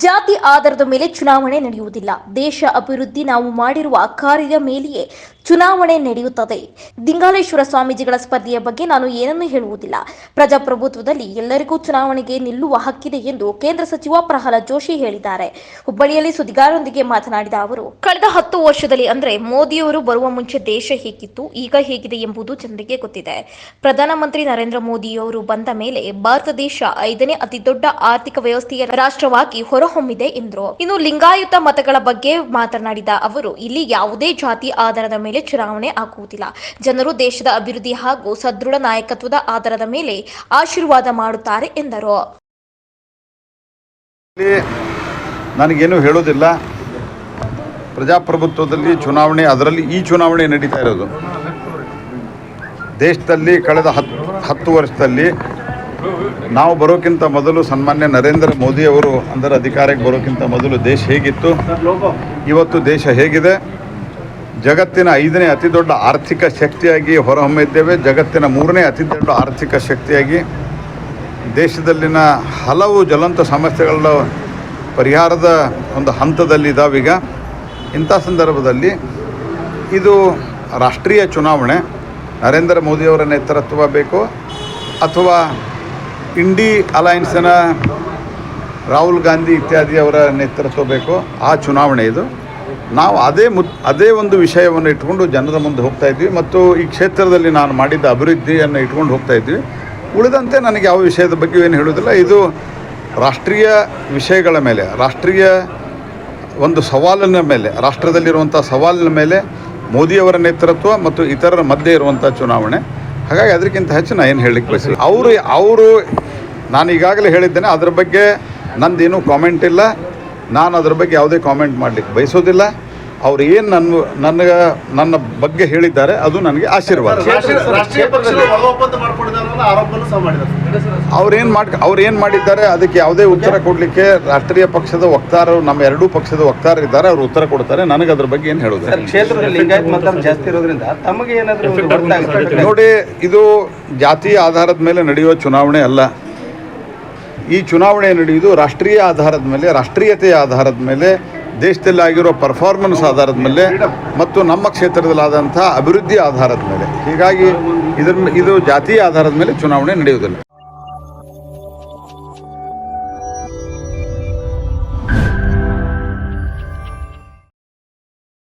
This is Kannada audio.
ಜಾತಿ ಆಧಾರದ ಮೇಲೆ ಚುನಾವಣೆ ನಡೆಯುವುದಿಲ್ಲ. ದೇಶ ಅಭಿವೃದ್ಧಿ ನಾವು ಮಾಡಿರುವ ಕಾರ್ಯದ ಮೇಲೆಯೇ ಚುನಾವಣೆ ನಡೆಯುತ್ತದೆ. ದಿಂಗಾಲೇಶ್ವರ ಸ್ವಾಮೀಜಿಗಳ ಸ್ಪರ್ಧೆಯ ಬಗ್ಗೆ ನಾನು ಏನನ್ನೂ ಹೇಳುವುದಿಲ್ಲ. ಪ್ರಜಾಪ್ರಭುತ್ವದಲ್ಲಿ ಎಲ್ಲರಿಗೂ ಚುನಾವಣೆಗೆ ನಿಲ್ಲುವ ಹಕ್ಕಿದೆ ಎಂದು ಕೇಂದ್ರ ಸಚಿವ ಪ್ರಹ್ಲಾದ್ ಜೋಶಿ ಹೇಳಿದ್ದಾರೆ. ಹುಬ್ಬಳ್ಳಿಯಲ್ಲಿ ಸುದ್ದಿಗಾರರೊಂದಿಗೆ ಮಾತನಾಡಿದ ಅವರು, ಕಳೆದ ಹತ್ತು ವರ್ಷದಲ್ಲಿ ಅಂದ್ರೆ ಮೋದಿಯವರು ಬರುವ ಮುಂಚೆ ದೇಶ ಹೇಗಿತ್ತು, ಈಗ ಹೇಗಿದೆ ಎಂಬುದು ಜನರಿಗೆ ಗೊತ್ತಿದೆ. ಪ್ರಧಾನಮಂತ್ರಿ ನರೇಂದ್ರ ಮೋದಿಯವರು ಬಂದ ಮೇಲೆ ಭಾರತ ದೇಶ ಐದನೇ ಅತಿದೊಡ್ಡ ಆರ್ಥಿಕ ವ್ಯವಸ್ಥೆಯ ರಾಷ್ಟ್ರವಾಗಿ ಹೊರಹೊಮ್ಮಿದೆ ಎಂದರು. ಇನ್ನು ಲಿಂಗಾಯುತ ಮತಗಳ ಬಗ್ಗೆ ಮಾತನಾಡಿದ ಅವರು, ಇಲ್ಲಿ ಯಾವುದೇ ಜಾತಿ ಆಧಾರದ ಮೇಲೆ ಚುನಾವಣೆ ಆಗುವುದಿಲ್ಲ. ಜನರು ದೇಶದ ಅಭಿವೃದ್ಧಿ ಹಾಗೂ ಸದೃಢ ನಾಯಕತ್ವದ ಆಧಾರದ ಮೇಲೆ ಆಶೀರ್ವಾದ ಮಾಡುತ್ತಾರೆ ಎಂದರು. ನನಗೇನು ಹೇಳೋದಿಲ್ಲ ಪ್ರಜಾಪ್ರಭುತ್ವದಲ್ಲಿ ಚುನಾವಣೆ, ಅದರಲ್ಲಿ ಈ ಚುನಾವಣೆ ನಡೀತಾ ಇರೋದು. ದೇಶದಲ್ಲಿ ಕಳೆದ ಹತ್ತು ಹತ್ತು ವರ್ಷದಲ್ಲಿ ನಾವು ಬರೋಕ್ಕಿಂತ ಮೊದಲು ಸನ್ಮಾನ್ಯ ನರೇಂದ್ರ ಮೋದಿ ಅವರು ಅಂದರೆ ಅಧಿಕಾರಕ್ಕೆ ಬರೋಕ್ಕಿಂತ ಮೊದಲು ದೇಶ ಹೇಗಿತ್ತು? ಇವತ್ತು ದೇಶ ಹೇಗಿದೆ? ಜಗತ್ತಿನ ಐದನೇ ಅತಿ ದೊಡ್ಡ ಆರ್ಥಿಕ ಶಕ್ತಿಯಾಗಿ ಹೊರಹೊಮ್ಮಿದ್ದೇವೆ. ಜಗತ್ತಿನ ಮೂರನೇ ಅತಿ ದೊಡ್ಡ ಆರ್ಥಿಕ ಶಕ್ತಿಯಾಗಿ ದೇಶದಲ್ಲಿನ ಹಲವು ಜ್ವಲಂತ ಸಮಸ್ಯೆಗಳ ಪರಿಹಾರದ ಒಂದು ಹಂತದಲ್ಲಿ ಹಂತದಲ್ಲಿದ್ದಾವೀಗ ಇಂಥ ಸಂದರ್ಭದಲ್ಲಿ ಇದು ರಾಷ್ಟ್ರೀಯ ಚುನಾವಣೆ. ನರೇಂದ್ರ ಮೋದಿಯವರ ನೇತೃತ್ವ ಬೇಕು ಅಥವಾ ಇಂಡಿ ಅಲಯನ್ಸಿನ ರಾಹುಲ್ ಗಾಂಧಿ ಇತ್ಯಾದಿಯವರ ನೇತೃತ್ವ ಬೇಕು. ಆ ಚುನಾವಣೆ ಇದು. ನಾವು ಅದೇ ಮುತ್, ಅದೇ ಒಂದು ವಿಷಯವನ್ನು ಇಟ್ಕೊಂಡು ಜನರ ಮುಂದೆ ಹೋಗ್ತಾ ಇದ್ವಿ ಮತ್ತು ಈ ಕ್ಷೇತ್ರದಲ್ಲಿ ನಾನು ಮಾಡಿದ್ದ ಅಭಿವೃದ್ಧಿಯನ್ನು ಇಟ್ಕೊಂಡು ಹೋಗ್ತಾ ಇದ್ವಿ. ಉಳಿದಂತೆ ನನಗೆ ಯಾವ ವಿಷಯದ ಬಗ್ಗೆ ಏನು ಹೇಳೋದಿಲ್ಲ ಇದು ರಾಷ್ಟ್ರೀಯ ವಿಷಯಗಳ ಮೇಲೆ, ರಾಷ್ಟ್ರೀಯ ಒಂದು ಸವಾಲಿನ ಮೇಲೆ, ರಾಷ್ಟ್ರದಲ್ಲಿರುವಂಥ ಸವಾಲಿನ ಮೇಲೆ ಮೋದಿಯವರ ನೇತೃತ್ವ ಮತ್ತು ಇತರರ ಮಧ್ಯೆ ಇರುವಂಥ ಚುನಾವಣೆ. ಹಾಗಾಗಿ ಅದಕ್ಕಿಂತ ಹೆಚ್ಚು ನಾನು ಏನು ಹೇಳಲಿಕ್ಕೆ ಬಯಸಿಲ್ಲ. ಅವರು ಅವರು, ನಾನು ಈಗಾಗಲೇ ಹೇಳಿದ್ದೇನೆ, ಅದರ ಬಗ್ಗೆ ನಂದೇನು ಕಾಮೆಂಟ್ ಇಲ್ಲ. ನಾನು ಅದ್ರ ಬಗ್ಗೆ ಯಾವುದೇ ಕಾಮೆಂಟ್ ಮಾಡಲಿಕ್ಕೆ ಬಯಸೋದಿಲ್ಲ. ಅವ್ರು ಏನು ನನ್ನ ನನಗೆ ನನ್ನ ಬಗ್ಗೆ ಹೇಳಿದ್ದಾರೆ ಅದು ನನಗೆ ಆಶೀರ್ವಾದ. ಅವ್ರೇನು ಮಾಡಿ ಅವ್ರು ಏನು ಮಾಡಿದ್ದಾರೆ ಅದಕ್ಕೆ ಯಾವುದೇ ಉತ್ತರ ಕೊಡಲಿಕ್ಕೆ ರಾಷ್ಟ್ರೀಯ ಪಕ್ಷದ ವಕ್ತಾರರು ನಮ್ಮ ಎರಡೂ ಪಕ್ಷದ ವಕ್ತಾರ ಇದ್ದಾರೆ ಅವರು ಉತ್ತರ ಕೊಡ್ತಾರೆ. ನನಗೆ ಅದ್ರ ಬಗ್ಗೆ ಏನು ಹೇಳೋದು? ಸರ್ ಕ್ಷೇತ್ರದಲ್ಲಿ ಲಿಂಗಾಯತ್ ಮತ ಜಾಸ್ತಿ ಇರೋದ್ರಿಂದ ತಮಗೆ ಏನಾದರೂ ಗೊತ್ತಾಗುತ್ತೆ ನೋಡಿ ಇದು ಜಾತಿ ಆಧಾರದ ಮೇಲೆ ನಡೆಯುವ ಚುನಾವಣೆ ಅಲ್ಲ. ಈ ಚುನಾವಣೆ ನಡೆಯುವುದು ರಾಷ್ಟ್ರೀಯ ಆಧಾರದ ಮೇಲೆ, ರಾಷ್ಟ್ರೀಯತೆಯ ಆಧಾರದ ಮೇಲೆ, ದೇಶದಲ್ಲಿ ಆಗಿರೋ ಪರ್ಫಾರ್ಮೆನ್ಸ್ ಆಧಾರದ ಮೇಲೆ ಮತ್ತು ನಮ್ಮ ಕ್ಷೇತ್ರದಲ್ಲಾದಂಥ ಅಭಿವೃದ್ಧಿ ಆಧಾರದ ಮೇಲೆ. ಹೀಗಾಗಿ ಇದನ್ನು ಇದು ಜಾತಿಯ ಆಧಾರದ ಮೇಲೆ ಚುನಾವಣೆ ನಡೆಯುವುದಿಲ್ಲ.